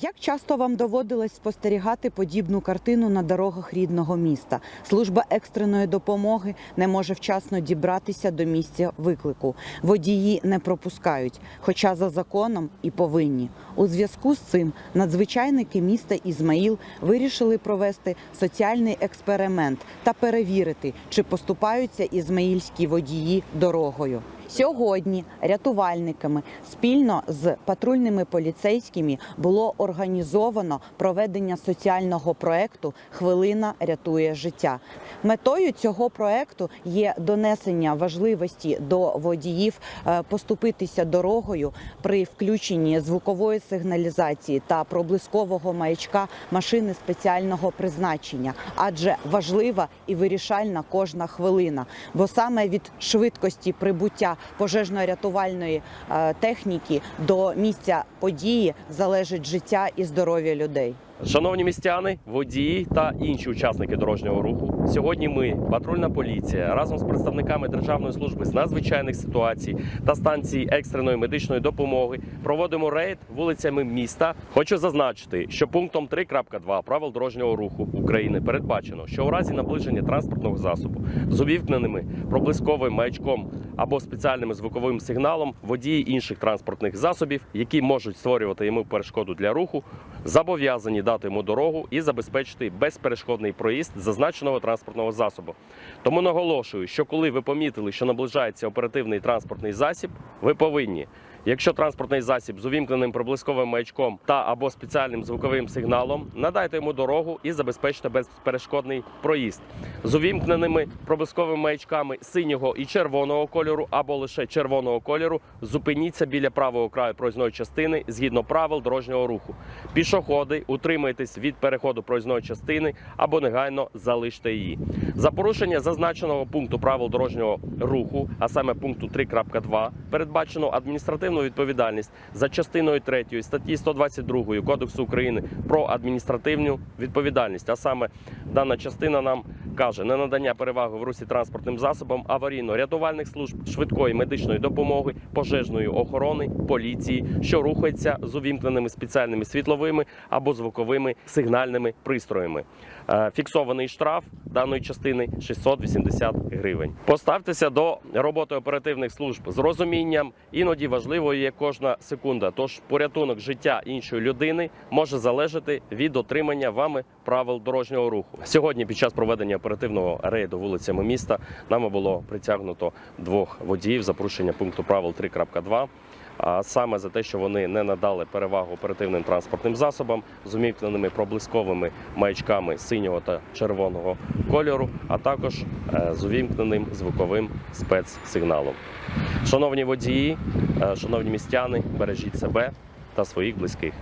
Як часто вам доводилось спостерігати подібну картину на дорогах рідного міста? Служба екстреної допомоги не може вчасно дібратися до місця виклику. Водії не пропускають, хоча за законом і повинні. У зв'язку з цим надзвичайники міста Ізмаїл вирішили провести соціальний експеримент та перевірити, чи поступаються ізмаїльські водії дорогою. Сьогодні рятувальниками спільно з патрульними поліцейськими було організовано проведення соціального проекту Хвилина рятує життя. Метою цього проекту є донесення важливості до водіїв е, поступитися дорогою при включенні звукової сигналізації та проблискового маячка машини спеціального призначення, адже важлива і вирішальна кожна хвилина, бо саме від швидкості прибуття пожежно-рятувальної е, техніки до місця події залежить життя і здоров'я людей. Шановні містяни, водії та інші учасники дорожнього руху. Сьогодні ми, патрульна поліція, разом з представниками Державної служби з надзвичайних ситуацій та станції екстреної медичної допомоги проводимо рейд вулицями міста. Хочу зазначити, що пунктом 3.2 правил дорожнього руху України передбачено, що у разі наближення транспортного засобу з увімкненими проблисковим маячком або спеціальним звуковим сигналом водії інших транспортних засобів, які можуть створювати йому перешкоду для руху, зобов'язані дати йому дорогу і забезпечити безперешкодний проїзд зазначеного транспортного засобу. Тому наголошую, що коли ви помітили, що наближається оперативний транспортний засіб, ви повинні. Якщо транспортний засіб з увімкненим проблисковим маячком та або спеціальним звуковим сигналом, надайте йому дорогу і забезпечте безперешкодний проїзд з увімкненими проблисковими маячками синього і червоного кольору або лише червоного кольору. Зупиніться біля правого краю проїзної частини згідно правил дорожнього руху. Пішоходи, утримуйтесь від переходу проїзної частини або негайно залиште її. За порушення зазначеного пункту правил дорожнього руху, а саме пункту 3.2, передбачено адміністративну відповідальність за частиною 3 статті 122 Кодексу України про адміністративну відповідальність. А саме дана частина нам каже не надання переваги в русі транспортним засобам аварійно-рятувальних служб, швидкої медичної допомоги, пожежної охорони, поліції, що рухається з увімкненими спеціальними світловими або звуковими сигнальними пристроями. Е, Фіксований штраф даної частини 680 гривень. Поставтеся до роботи оперативних служб з розумінням. Іноді важливою є кожна секунда. Тож порятунок життя іншої людини може залежати від дотримання вами правил дорожнього руху. Сьогодні, під час проведення оперативного рейду вулицями міста, нами було притягнуто двох водіїв за порушення пункту правил 3.2. А саме за те, що вони не надали перевагу оперативним транспортним засобам з умікненими проблисковими маячками синього та червоного кольору, а також е, з увімкненим звуковим спецсигналом. Шановні водії, е, шановні містяни, бережіть себе та своїх близьких.